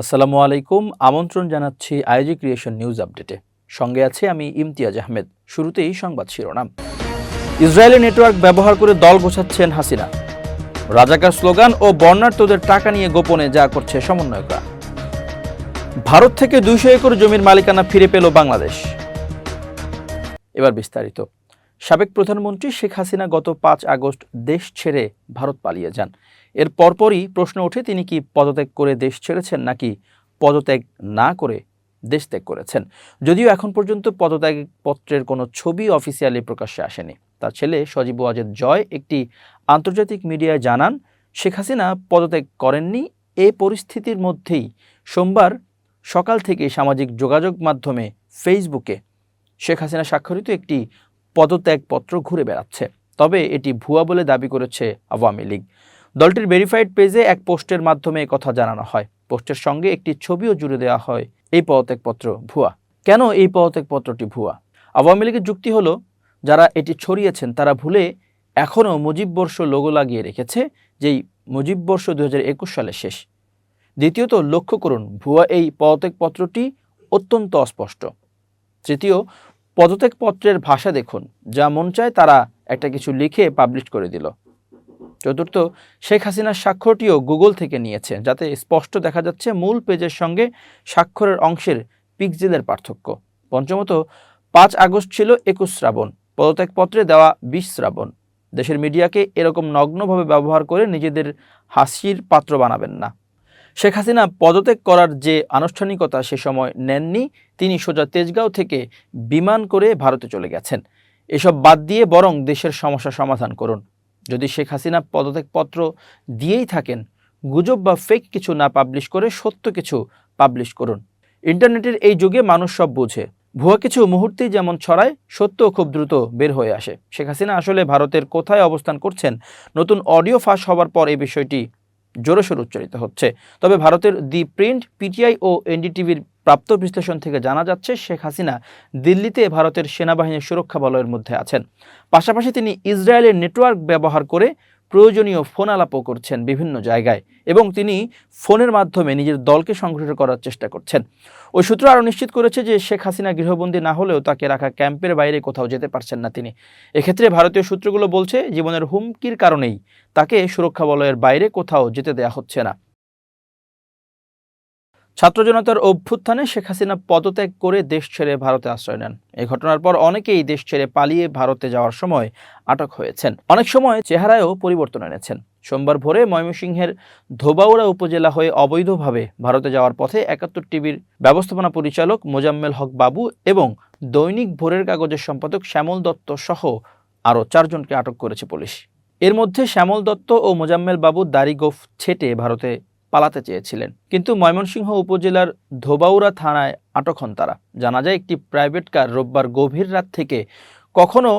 আসসালামু আলাইকুম, আমন্ত্রণ জানাচ্ছি আইজি ক্রিয়েশন নিউজ আপডেটে। সঙ্গে আছে আমি ইমতিয়াজ আহমেদ। শুরুতেই সংবাদ শিরোনাম। ইসরায়েলি নেটওয়ার্ক ব্যবহার করে দল গোছাচ্ছেন হাসিনা। রাজাকার স্লোগান ও বর্ণাঢ্যদের টাকা নিয়ে গোপনে যা করছে সমন্বয়করা। ভারত থেকে দুইশো একর জমির মালিকানা ফিরে পেল বাংলাদেশ। এবার বিস্তারিত। সাবেক প্রধানমন্ত্রী শেখ হাসিনা গত পাঁচ আগস্ট দেশ ছেড়ে ভারত পালিয়ে যান। এর পরপরই প্রশ্ন ওঠে, তিনি কি পদত্যাগ করে দেশ ছেড়েছেন নাকি পদত্যাগ না করে দেশ ত্যাগ করেছেন? যদিও এখন পর্যন্ত পদত্যাগ পত্রের কোনো ছবি অফিসিয়ালি প্রকাশ্যে আসেনি। তার ছেলে সজীব ওয়াজেদ জয় একটি আন্তর্জাতিক মিডিয়ায় জানান, শেখ হাসিনা পদত্যাগ করেননি। এ পরিস্থিতির মধ্যেই সোমবার সকাল থেকে সামাজিক যোগাযোগ মাধ্যমে ফেসবুকে শেখ হাসিনা স্বাক্ষরিত একটি পদত্যাগপত্র ঘুরে বেড়াচ্ছে। তবে এটি ভুয়া বলে দাবি করেছে আওয়ামী লীগ। দলটির ভেরিফাইড পেজে এক পোস্টের মাধ্যমে কথা জানানো হয়। পোস্টের সঙ্গে একটি ছবিও জুড়ে দেওয়া হয় এই পদত্যাগপত্র ভুয়া। কেন এই পদত্যাগপত্রটি ভুয়া? আওয়ামী লীগের যুক্তি হলো, যারা এটি ছড়িয়েছেন তারা ভুলে এখনও মুজিববর্ষ লোগো লাগিয়ে রেখেছে, যেই মুজিববর্ষ দু হাজার একুশ সালে শেষ। দ্বিতীয়ত, লক্ষ্য করুন, ভুয়া এই পদত্যাগপত্রটি অত্যন্ত অস্পষ্ট। তৃতীয়, পদত্যাগপত্রের ভাষা দেখুন, যা মন চায় তারা একটা কিছু লিখে পাবলিশ করে দিল। চতুর্থ, শেখ হাসিনার স্বাক্ষরটিও গুগল থেকে নিয়েছে, যাতে স্পষ্ট দেখা যাচ্ছে মূল পেজের সঙ্গে স্বাক্ষরের অংশের পিক্সেলের পার্থক্য। পঞ্চমত, পাঁচ আগস্ট ছিল একুশ শ্রাবণ, পদত্যাগপত্রে দেওয়া বিশ শ্রাবণ। দেশের মিডিয়াকে এরকম নগ্নভাবে ব্যবহার করে নিজেদের হাসির পাত্র বানাবেন না। শেখ হাসিনা পদত্যাগ করার যে আনুষ্ঠানিকতা সে সময় নেননি, তিনি সোজা তেজগাঁও থেকে বিমান করে ভারতে চলে গেছেন। এসব বাদ দিয়ে বরং দেশের সমস্যা সমাধান করুন। যদি শেখ হাসিনা পদত্যাগপত্র দিয়েই থাকেন, গুজব বা ফেক কিছু না পাবলিশ করে সত্য কিছু পাবলিশ করুন। ইন্টারনেটের এই যুগে মানুষ সব বোঝে। ভুয়া কিছু মুহূর্তেই যেমন ছড়ায় সত্য খুব দ্রুত বের হয়ে আসে। শেখ হাসিনা আসলে ভারতের কোথায় অবস্থান করছেন? নতুন অডিও ফাঁস হওয়ার পর এই বিষয়টি জোরসোর উচ্চারিত হচ্ছে। তবে ভারতের দি প্রিন্ট, পিটিআই ও এনডিটিভির প্রাপ্ত বিশ্লেষণ থেকে জানা যাচ্ছে, শেখ হাসিনা দিল্লিতে ভারতের সেনাবাহিনীর সুরক্ষা বলয়ের মধ্যে আছেন। পাশাপাশি তিনি ইসরায়েলের নেটওয়ার্ক ব্যবহার করে প্রয়োজনীয় ফোন আলাপও করছেন বিভিন্ন জায়গায় এবং তিনি ফোনের মাধ্যমে নিজের দলকে সংগঠিত করার চেষ্টা করছেন। ওই সূত্র আরও নিশ্চিত করেছে যে শেখ হাসিনা গৃহবন্দী না হলেও তাকে রাখা ক্যাম্পের বাইরে কোথাও যেতে পারছেন না তিনি। এক্ষেত্রে ভারতীয় সূত্রগুলো বলছে, জীবনের হুমকির কারণেই তাকে সুরক্ষা বলয়ের বাইরে কোথাও যেতে দেয়া হচ্ছে না। ছাত্র জনতার অভ্যুত্থানে শেখ হাসিনা পদত্যাগ করে দেশ ছেড়ে ভারতে আশ্রয় নেন। এই ঘটনার পর অনেকেই দেশ ছেড়ে পালিয়ে ভারতে যাওয়ার সময় আটক হয়েছেন। অনেক সময় চেহারায়ও পরিবর্তন এনেছেন। সোমবার ভোরে ময়মনসিংহের ধোবাউড়া উপজেলা হয়ে অবৈধভাবে ভারতে যাওয়ার পথে একাত্তর টিভির ব্যবস্থাপনা পরিচালক মোজাম্মেল হক বাবু এবং দৈনিক ভোরের কাগজের সম্পাদক শ্যামল দত্ত সহ আরও চারজনকে আটক করেছে পুলিশ। এর মধ্যে শ্যামল দত্ত ও মোজাম্মেল বাবু দাড়িগোফ ছেটে ভারতে পালাতে চেয়েছিলেন। কিন্তু ময়মনসিংহ উপজেলার ধোবাউরা থানায় আটক হন তারা। জানা যায়, একটি প্রাইভেট কার রোববার গভীর রাত থেকে কখনো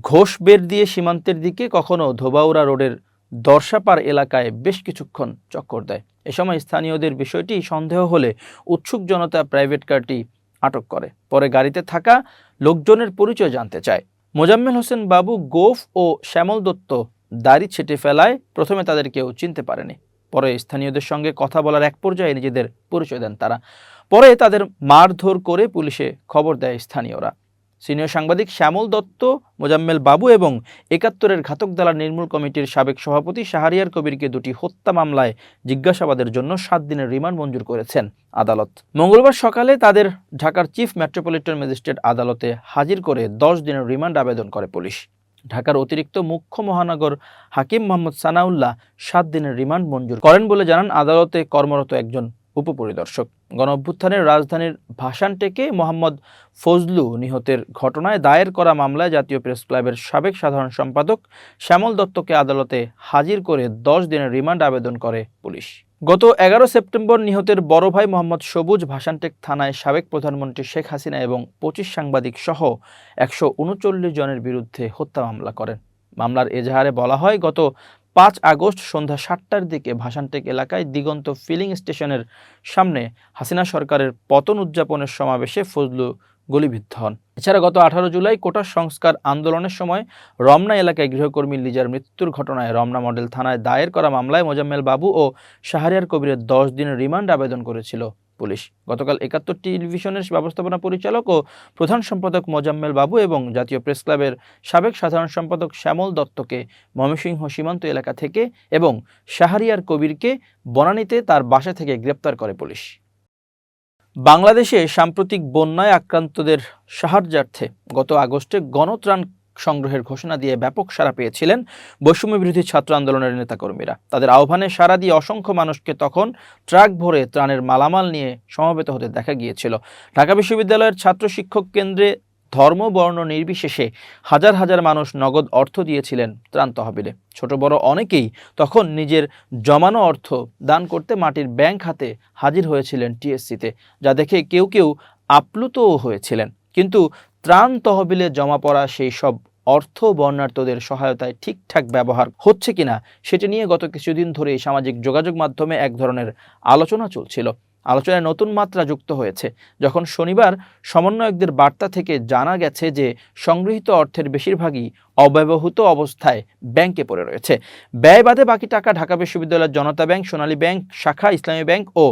ঘোষ বের দিয়ে সীমান্তের দিকে, কখনো ধোবাউরা রোডের দর্শাপার এলাকায় বেশ কিছুক্ষণ চক্কর দেয়। এ সময় স্থানীয়দের বিষয়টি সন্দেহ হলে উৎসুক জনতা প্রাইভেট কারটি আটক করে। পরে গাড়িতে থাকা লোকজনের পরিচয় জানতে চায়। মোজাম্মেল হোসেন বাবু গোফ ও শ্যামল দত্ত দাড়ি ছেটে ফেলায়, প্রথমে তাদের কেউ চিনতে পারেনি। পরে স্থানীয়দের সঙ্গে কথা বলার এক পর্যায়ে নিজেদের পরিচয় দেন তারা। পরে তাদের মারধর করে পুলিশে খবর দেয় স্থানীয়রা। সিনিয়র সাংবাদিক শ্যামল দত্ত, মোজাম্মেল বাবু এবং একাত্তরের ঘাতক দালার নির্মূল কমিটির সাবেক সভাপতি শাহরিয়ার কবিরকে দুটি হত্যা মামলায় জিজ্ঞাসাবাদের জন্য সাত দিনের রিমান্ড মঞ্জুর করেছেন আদালত। মঙ্গলবার সকালে তাদের ঢাকার চিফ মেট্রোপলিটন ম্যাজিস্ট্রেট আদালতে হাজির করে দশ দিনের রিমান্ড আবেদন করে পুলিশ। ঢাকার অতিরিক্ত মুখ্য মহানগর হাকিম মোহাম্মদ সানাউল্লাহ সাত দিনের রিমান্ড মঞ্জুর করেন বলে জানান আদালতে কর্মরত একজন উপপরিদর্শক। গণ অভ্যুত্থানের রাজধানীর ভাসানটেকে মোহাম্মদ ফজলু নিহতের ঘটনায় দায়ের করা মামলায় জাতীয় প্রেস ক্লাবের সাবেক সাধারণ সম্পাদক শ্যামল দত্তকে আদালতে হাজির করে দশ দিনের রিমান্ড আবেদন করে পুলিশ। গত এগারো সেপ্টেম্বর নিহতের বড় ভাই মোহাম্মদ সবুজ ভাসানটেক থানায় সাবেক প্রধানমন্ত্রী শেখ হাসিনা এবং পঁচিশ সাংবাদিক সহ একশো উনচল্লিশ জনের বিরুদ্ধে হত্যা মামলা করেন। মামলার এজাহারে বলা হয়, গত পাঁচ আগস্ট সন্ধ্যা সাতটার দিকে ভাসানটেক এলাকায় দিগন্ত ফিলিং স্টেশনের সামনে হাসিনা সরকারের পতন উদযাপনের সমাবেশে ফজলু গুলিবিদ্ধ হন। এছাড়া গত আঠারো জুলাই কোটা সংস্কার আন্দোলনের সময় রমনা এলাকায় গৃহকর্মী লিজার মৃত্যুর ঘটনায় রমনা মডেল থানায় দায়ের করা মামলায় মোজাম্মেল বাবু ও শাহরিয়ার কবিরের দশ দিনের রিমান্ড আবেদন করেছিল পুলিশ। গতকাল একাত্তর টেলিভিশনের ব্যবস্থাপনা পরিচালক ও প্রধান সম্পাদক মোজাম্মেল বাবু এবং জাতীয় প্রেস ক্লাবের সাবেক সাধারণ সম্পাদক শ্যামল দত্তকে ময়মনসিংহ সীমান্ত এলাকা থেকে এবং শাহরিয়ার কবিরকে বনানীতে তার বাসা থেকে গ্রেপ্তার করে পুলিশ। বাংলাদেশে সাম্প্রতিক বন্যায় আক্রান্তদের সাহায্যার্থে গত আগস্টে গণত্রাণ সংগ্রহের ঘোষণা দিয়ে ব্যাপক সাড়া পেয়েছিলেন বৈষম্য বিরোধী ছাত্র আন্দোলনের নেতাকর্মীরা। তাদের আহ্বানে সাড়া দিয়ে অসংখ্য মানুষকে তখন ট্রাক ভরে ত্রাণের মালামাল নিয়ে সমবেত হতে দেখা গিয়েছিল। ঢাকা বিশ্ববিদ্যালয়ের ছাত্র শিক্ষক কেন্দ্রে ধর্ম, বর্ণ নির্বিশেষে হাজার হাজার মানুষ নগদ অর্থ দিয়েছিলেন ত্রাণ তহবিলে। ছোট বড় অনেকেই তখন নিজের জমানো অর্থ দান করতে মাটির ব্যাংক হাতে হাজির হয়েছিলেন টিএসসিতে, যা দেখে কেউ কেউ আপ্লুতও হয়েছিলেন। কিন্তু ত্রাণ তহবিলে জমা পড়া সেই সব অর্থ বর্ণার্থদের সহায়তায় ঠিকঠাক ব্যবহার হচ্ছে কিনা, সেটি নিয়ে গত কিছুদিন ধরেই সামাজিক যোগাযোগ মাধ্যমে এক ধরনের আলোচনা চলছিল। আলোচনায় নতুন মাত্রা যুক্ত হয়েছে। যখন শনিবার সমন্বয়কদের বার্তা থেকে জানা গেছে যে সংগৃহীত অর্থের বেশিরভাগই অব্যবহৃত অবস্থায় ব্যাংকে পড়ে রয়েছে। ব্যয় বাদে বাকি টাকা ঢাকা বিশ্ববিদ্যালয়ের জনতা ব্যাংক, সোনালী ব্যাংক, শাখা, ইসলামী ব্যাংক ও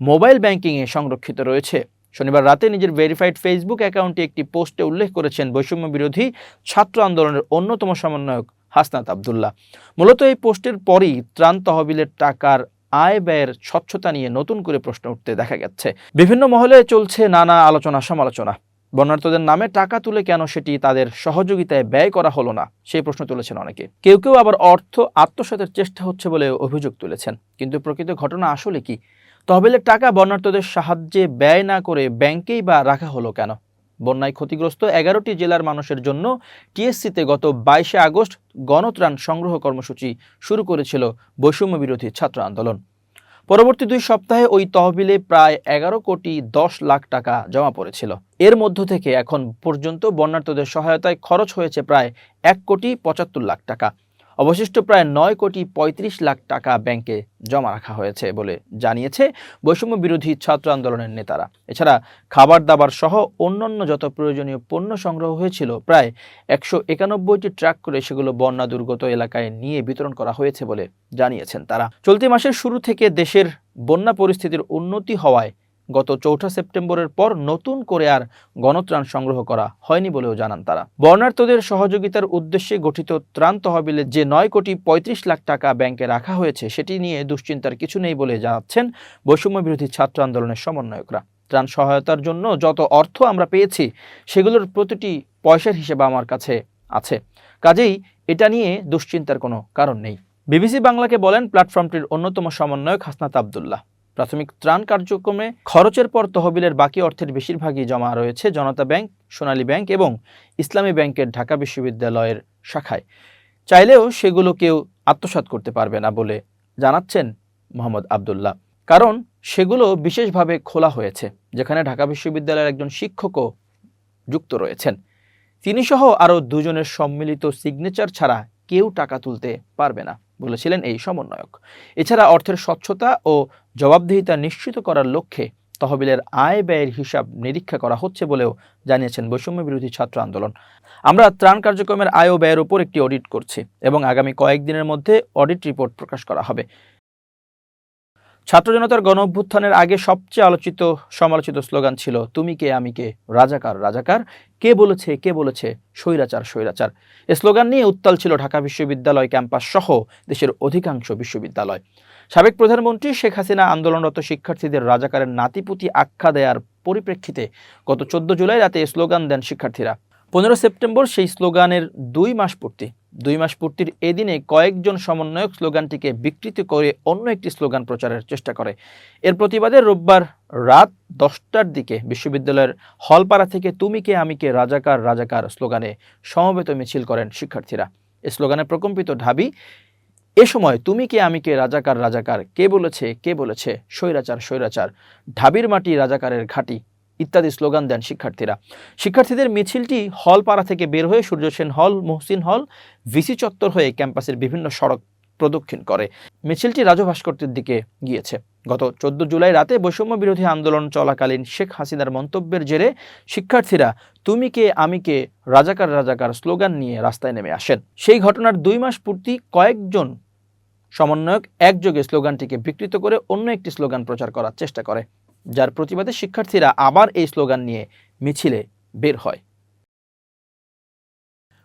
মোবাইল ব্যাংকিংয়ে সংরক্ষিত রয়েছে। শনিবার রাতে নিজের ভেরিফাইড ফেসবুক অ্যাকাউন্টে একটি পোস্টে উল্লেখ করেছেন বৈষম্য বিরোধী ছাত্র আন্দোলনের অন্যতম সমন্বয়ক হাসনাত আবদুল্লাহ। মূলত এই পোস্টের পরই ত্রাণ তহবিলের টাকার আয় ব্যয়ের স্বচ্ছতা নিয়ে নতুন করে প্রশ্ন উঠতে দেখা গেছে। বিভিন্ন মহলে চলছে নানা আলোচনা সমালোচনা। বর্ণার্থদের নামে টাকা তুলে কেন সেটি তাদের সহযোগিতায় ব্যয় করা হলো না, সেই প্রশ্ন তুলেছেন অনেকে। কেউ কেউ আবার অর্থ আত্মসাতের চেষ্টা হচ্ছে বলে অভিযোগ তুলেছেন। কিন্তু প্রকৃত ঘটনা আসলে কি? তহবিলের টাকা বর্ণার্থদের সাহায্যে ব্যয় না করে ব্যাংকেই বা রাখা হলো কেন? বন্যায় ক্ষতিগ্রস্ত এগারোটি জেলার মানুষের জন্য টিএসসিতে গত বাইশে আগস্ট গণত্রাণ সংগ্রহ কর্মসূচি শুরু করেছিল বৈষম্য বিরোধী ছাত্র আন্দোলন। পরবর্তী দুই সপ্তাহে ওই তহবিলে প্রায় এগারো কোটি দশ লাখ টাকা জমা পড়েছিল। এর মধ্য থেকে এখন পর্যন্ত বন্যার্থদের সহায়তায় খরচ হয়েছে প্রায় এক কোটি পঁচাত্তর লাখ টাকা। অবশিষ্ট প্রায় নয় কোটি পঁয়ত্রিশ লাখ টাকা ব্যাংকে জমা রাখা হয়েছে বলে জানিয়েছে বৈষম্য বিরোধী ছাত্র আন্দোলনের নেতারা। এছাড়া খাবার দাবার সহ অন্যান্য যত প্রয়োজনীয় পণ্য সংগ্রহ হয়েছিল, প্রায় একশো একানব্বইটি ট্রাক করে সেগুলো বন্যা দুর্গত এলাকায় নিয়ে বিতরণ করা হয়েছে বলে জানিয়েছেন তারা। চলতি মাসের শুরু থেকে দেশের বন্যা পরিস্থিতির উন্নতি হওয়ায় গত চৌঠা সেপ্টেম্বরের পর নতুন করে আর গণত্রাণ সংগ্রহ করা হয়নি বলেও জানান তারা। বর্ণার্থদের সহযোগিতার উদ্দেশ্যে গঠিত ত্রাণ তহবিলে যে নয় কোটি পঁয়ত্রিশ লাখ টাকা ব্যাংকে রাখা হয়েছে, সেটি নিয়ে দুশ্চিন্তার কিছু নেই বলে জানাচ্ছেন বৈষম্য বিরোধী ছাত্র আন্দোলনের সমন্বয়করা। ত্রাণ সহায়তার জন্য যত অর্থ আমরা পেয়েছি, সেগুলোর প্রতিটি পয়সার হিসেবে আমার কাছে আছে। কাজেই এটা নিয়ে দুশ্চিন্তার কোনো কারণ নেই। বিবিসি বাংলাকে বলেন, প্ল্যাটফর্মটির অন্যতম সমন্বয়ক হাসনাত আবদুল্লাহ। প্রাথমিক ত্রাণ কার্যক্রমে খরচের পর তহবিলের বাকি অর্থের বেশিরভাগই জমা রয়েছে জনতা ব্যাংক, সোনালী ব্যাংক এবং ইসলামী ব্যাংকের ঢাকা বিশ্ববিদ্যালয়ের শাখায়। চাইলেও সেগুলো কেউ আত্মসাৎ করতে পারবে না বলে জানাচ্ছেন মোহাম্মদ আবদুল্লাহ। কারণ সেগুলো বিশেষভাবে খোলা হয়েছে, যেখানে ঢাকা বিশ্ববিদ্যালয়ের একজন শিক্ষকও যুক্ত রয়েছেন। তিনি সহ আরও দুজনের সম্মিলিত সিগনেচার ছাড়া কেউ টাকা তুলতে পারবে না। বলেছিলেন এই সমন্বয়ক। এছাড়া অর্থের স্বচ্ছতা ও জবাবদিহিতা নিশ্চিত করার লক্ষ্যে তহবিলের আয় ব্যয়ের হিসাব নিরীক্ষা করা হচ্ছে বলেও জানিয়েছেন বৈষম্য বিরোধী ছাত্র আন্দোলন। আমরা ত্রাণ কার্যক্রমের আয় ও ব্যয়ের উপর একটি অডিট করছি এবং আগামী কয়েকদিনের মধ্যে অডিট রিপোর্ট প্রকাশ করা হবে। ছাত্র জনতার গণ অভ্যুত্থানের আগে সবচেয়ে আলোচিত, সমালোচিত স্লোগান ছিল, তুমি কে, আমি কে? রাজাকার রাজাকার? কে বলেছে কে বলেছে? স্বৈরাচার স্বৈরাচার। এ স্লোগান নিয়ে উত্তাল ছিল ঢাকা বিশ্ববিদ্যালয় ক্যাম্পাস সহ দেশের অধিকাংশ বিশ্ববিদ্যালয়। সাবেক প্রধানমন্ত্রী শেখ হাসিনা আন্দোলনরত শিক্ষার্থীদের রাজাকারের নাতিপুতি আখ্যা দেওয়ার পরিপ্রেক্ষিতে গত চোদ্দ জুলাই রাতে স্লোগান দেন শিক্ষার্থীরা। পনেরো সেপ্টেম্বর সেই স্লোগানের দুই মাস পূর্তি। দুই মাস পূর্তির এদিনে কয়েকজন সমন্বয়ক স্লোগানটিকে বিকৃতি করে অন্য একটি স্লোগান প্রচারের চেষ্টা করে। এর প্রতিবাদে রোববার রাত দশটার দিকে বিশ্ববিদ্যালয়ের হলপাড়া থেকে তুমি কে, আমি কে, রাজাকার রাজাকার স্লোগানে সমবেত মিছিল করেন শিক্ষার্থীরা। এ স্লোগানে প্রকম্পিত ঢাবি, এ সময় তুমি কে, আমি কে, রাজাকার রাজাকার, কে বলেছে কে বলেছে, স্বৈরাচার স্বৈরাচার ঢাবির মাটি রাজাকারের ঘাটি। ইত্যাদি স্লোগান দেন শিক্ষার্থীরা। শিক্ষার্থীদের মিছিলটি হলপাড়া থেকে বের হয়ে সূর্য সেন হল, মহসিন হল, ভিসি চত্বর হয়ে ক্যাম্পাসের বিভিন্ন সড়ক প্রদক্ষিণ করে। মিছিলটি রাজু ভাস্কর্যের দিকে গিয়েছে। গত চোদ্দ জুলাই রাতে বৈষম্য বিরোধী আন্দোলন চলাকালীন শেখ হাসিনার মন্তব্যের জেরে শিক্ষার্থীরা তুমি কে, আমি কে, রাজাকার রাজাকার স্লোগান নিয়ে রাস্তায় নেমে আসেন। সেই ঘটনার দুই মাস পূর্তি কয়েকজন সমন্বয়ক একযোগে স্লোগানটিকে বিকৃত করে অন্য একটি স্লোগান প্রচার করার চেষ্টা করে। যার প্রতিবাদে শিক্ষার্থীরা আবার এই স্লোগান নিয়ে মিছিলে বের হয়।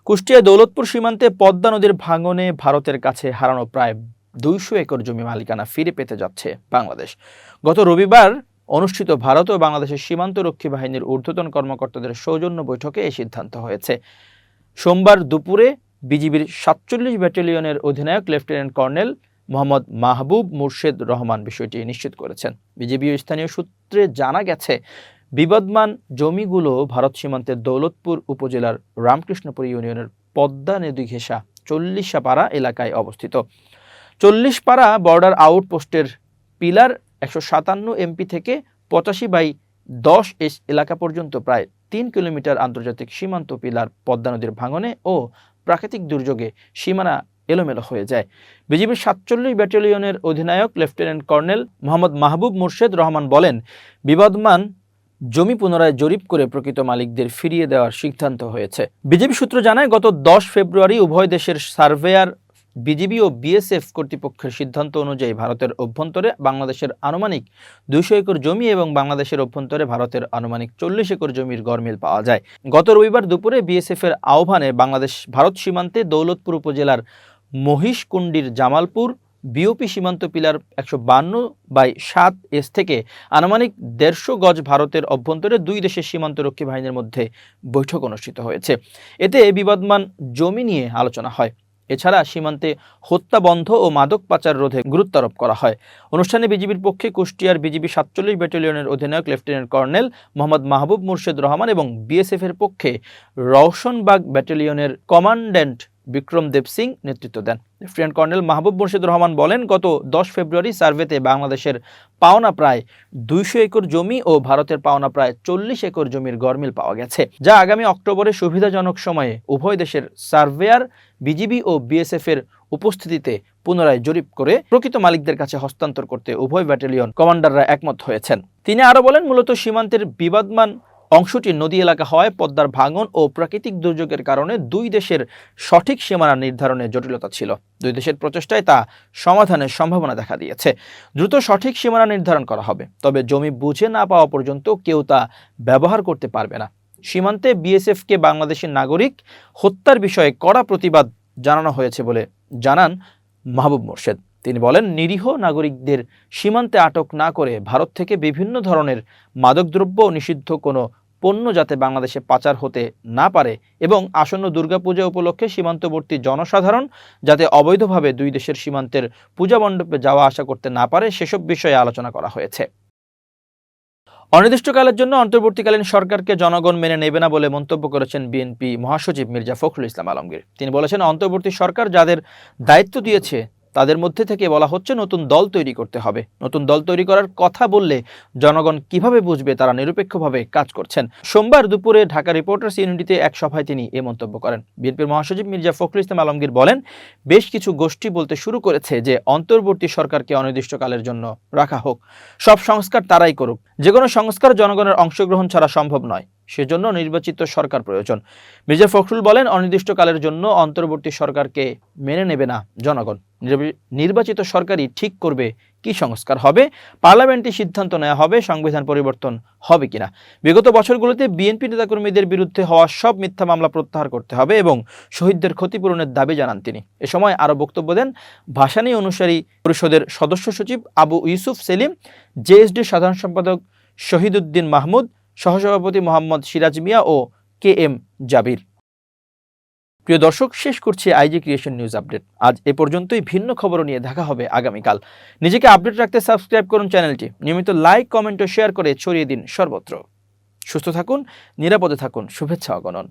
কুষ্টিয়া দৌলতপুর সীমান্তে পদ্মা নদীর ভাঙনে ভারতের কাছে হারানো প্রায় দুইশো একর জমি মালিকানা ফিরে পেতে যাচ্ছে বাংলাদেশ। গত রবিবার অনুষ্ঠিত ভারত ও বাংলাদেশের সীমান্তরক্ষী বাহিনীর ঊর্ধ্বতন কর্মকর্তাদের সৌজন্য বৈঠকে এই সিদ্ধান্ত হয়েছে। সোমবার দুপুরে বিজিবির সাতচল্লিশ ব্যাটালিয়নের অধিনায়ক লেফটেন্যান্ট কর্নেল মোহাম্মদ মাহবুব মুর্শেদ রহমান বিষয়টি নিশ্চিত করেছেন। বিজেপি স্থানীয় সূত্রে জানা গেছে, বিবাদমান জমিগুলো ভারত সীমান্তের দৌলতপুর উপজেলার রামকৃষ্ণপুর ইউনিয়নের পদ্মা নদী ঘেঁষা চল্লিশা পাড়া এলাকায় অবস্থিত। চল্লিশ পাড়া বর্ডার আউটপোস্টের পিলার একশো সাতান্ন এমপি থেকে পঁচাশি বাই দশ এস এলাকা পর্যন্ত প্রায় তিন কিলোমিটার আন্তর্জাতিক সীমান্ত পিলার পদ্মা নদীর ভাঙনে ও প্রাকৃতিক দুর্যোগে সীমানা এলোমেলো হয়ে যায়। বিজিবির সাতচল্লিশ ব্যাটালিয়নের অধিনায়ক লেফটেন্যান্ট কর্নেল মোহাম্মদ মাহবুব মুর্শেদ রহমান বলেন, বিবাদমান জমি পুনরায় জরিপ করে প্রকৃত মালিকদের ফিরিয়ে দেওয়ার সিদ্ধান্ত হয়েছে। বিজেপি সূত্র জানায়, গত দশ ফেব্রুয়ারি উভয় দেশের সার্ভেয়ার বিজিবি ও বিএসএফ কর্তৃপক্ষের সিদ্ধান্ত অনুযায়ী ভারতের অভ্যন্তরে বাংলাদেশের আনুমানিক দুইশো একর জমি এবং বাংলাদেশের অভ্যন্তরে ভারতের আনুমানিক চল্লিশ একর জমির গরমিল পাওয়া যায়। গত রবিবার দুপুরে বিএসএফ এর আহ্বানে বাংলাদেশ ভারত সীমান্তে দৌলতপুর উপজেলার মহিষকুণ্ডির জামালপুর বিওপি সীমান্ত পিলার একশো বান্ন বাই সাত এস থেকে আনুমানিক দেড়শো গজ ভারতের অভ্যন্তরে দুই দেশের সীমান্তরক্ষী বাহিনীর মধ্যে বৈঠক অনুষ্ঠিত হয়েছে। এতে বিবাদমান জমি নিয়ে আলোচনা হয়। এছাড়া সীমান্তে হত্যা বন্ধ ও মাদক পাচার রোধে গুরুত্ব আরোপ করা হয়। অনুষ্ঠানে বিজিবির পক্ষে কুষ্টিয়ার বিজিবি সাতচল্লিশ ব্যাটালিয়নের অধিনায়ক লেফটেন্যান্ট কর্নেল মোহাম্মদ মাহবুব মুর্শেদ রহমান এবং বিএসএফ এর পক্ষে রওশনবাগ ব্যাটালিয়নের কমান্ড্যান্ট বিক্রম দেব সিং নেতৃত্ব দেন। লেফটেন্যান্ট কর্নেল মাহবুব মুর্শিদ রহমান বলেন, গত দশ ফেব্রুয়ারি সার্ভেতে বাংলাদেশের পাওনা প্রায় দুইশো একর জমি ও ভারতের পাওনা প্রায় চল্লিশ একর জমির গরমিল পাওয়া গেছে, যা আগামী অক্টোবরে সুবিধাজনক সময়ে উভয় দেশের সার্ভেয়ার, বিজিবি ও বিএসএফ এর উপস্থিতিতে পুনরায় জরিপ করে প্রকৃত মালিকদের কাছে হস্তান্তর করতে উভয় ব্যাটালিয়ন কমান্ডাররা একমত হয়েছেন। তিনি আরও বলেন, মূলত সীমান্তের বিবাদমান অংশটি নদী এলাকা হয় পদ্মার ভাঙন ও প্রাকৃতিক দুর্যোগের কারণে দুই দেশের সঠিক সীমানা নির্ধারণে জটিলতা ছিল। দুই দেশের প্রচেষ্টায় তা সমাধানের সম্ভাবনা দেখা দিয়েছে। দ্রুত সঠিক সীমানা নির্ধারণ করা হবে, তবে জমি বুঝে না পাওয়া পর্যন্ত কেউ তা ব্যবহার করতে পারবে না। সীমান্তে বিএসএফকে বাংলাদেশের নাগরিক হত্যার বিষয়ে কড়া প্রতিবাদ জানানো হয়েছে বলে জানান মাহবুব মোর্শেদ। তিনি বলেন, নিরীহ নাগরিকদের সীমান্তে আটক না করে ভারত থেকে বিভিন্ন ধরনের মাদকদ্রব্য নিষিদ্ধ কোনো পণ্য যাতে বাংলাদেশে পাচার হতে না পারে এবং আসন্ন দুর্গাপূজা উপলক্ষে সীমান্তবর্তী জনসাধারণ যাতে অবৈধভাবে দুই দেশের সীমান্তের পূজা মণ্ডপে যাওয়া আসা করতে না পারে, সেসব বিষয়ে আলোচনা করা হয়েছে। অনির্দিষ্টকালের জন্য অন্তর্বর্তীকালীন সরকারকে জনগণ মেনে নেবে না বলে মন্তব্য করেছেন বিএনপি মহাসচিব মির্জা ফখরুল ইসলাম আলমগীর। তিনি বলেছেন, অন্তর্বর্তী সরকার যাদের দায়িত্ব দিয়েছে তাদের মধ্যে থেকে বলা হচ্ছে, নতুন দল তৈরি করতে হবে। নতুন দল তৈরি করার কথা বললে জনগণ কীভাবে বুঝবে তারা নিরপেক্ষভাবে কাজ করছেন? সোমবার দুপুরে ঢাকা রিপোর্টার্স ইউনিটিতে এক সভায় তিনি এ মন্তব্য করেন। বিএনপির মহাসচিব মির্জা ফখরুল ইসলাম আলমগীর বলেন, বেশ কিছু গোষ্ঠী বলতে শুরু করেছে যে, অন্তর্বর্তী সরকারকে অনির্দিষ্টকালের জন্য রাখা হোক। সব সংস্কার তারাই করুক। যে কোনো সংস্কার জনগণের অংশগ্রহণ ছাড়া সম্ভব নয়। সেজন্য নির্বাচিত সরকার প্রয়োজন। মির্জা ফখরুল বলেন, অনির্দিষ্টকালের জন্য অন্তর্বর্তী সরকারকে মেনে নেবে না জনগণ। নির্বাচিত সরকারই ঠিক করবে কি সংস্কার হবে, পার্লামেন্টে সিদ্ধান্ত নেওয়া হবে, সংবিধান পরিবর্তন হবে কিনা। বিগত বছরগুলোতে বিএনপি নেতাকর্মীদের বিরুদ্ধে হওয়া সব মিথ্যা মামলা প্রত্যাহার করতে হবে এবং শহীদদের ক্ষতিপূরণের দাবি জানান তিনি। এ সময় আরও বক্তব্য দেন, ভাসানী অনুসারী পরিষদের সদস্য সচিব আবু ইউসুফ সেলিম জেএসডি সাধারণ সম্পাদক শহীদুদ্দিন মাহমুদ সহসভাপতি মোহাম্মদ সিরাজ মিয়া ও কে এম জাবির। প্রিয় দর্শক, শেষ করছি আইজি ক্রিয়েশন নিউজ আপডেট। আজ এ পর্যন্তই ভিন্ন খবর নিয়ে দেখা হবে আগামীকাল। নিজেকে আপডেট রাখতে সাবস্ক্রাইব করুন চ্যানেলটি। নিয়মিত লাইক, কমেন্ট ও শেয়ার করে ছড়িয়ে দিন সর্বত্র। সুস্থ থাকুন, নিরাপদে থাকুন। শুভেচ্ছা, অগণন।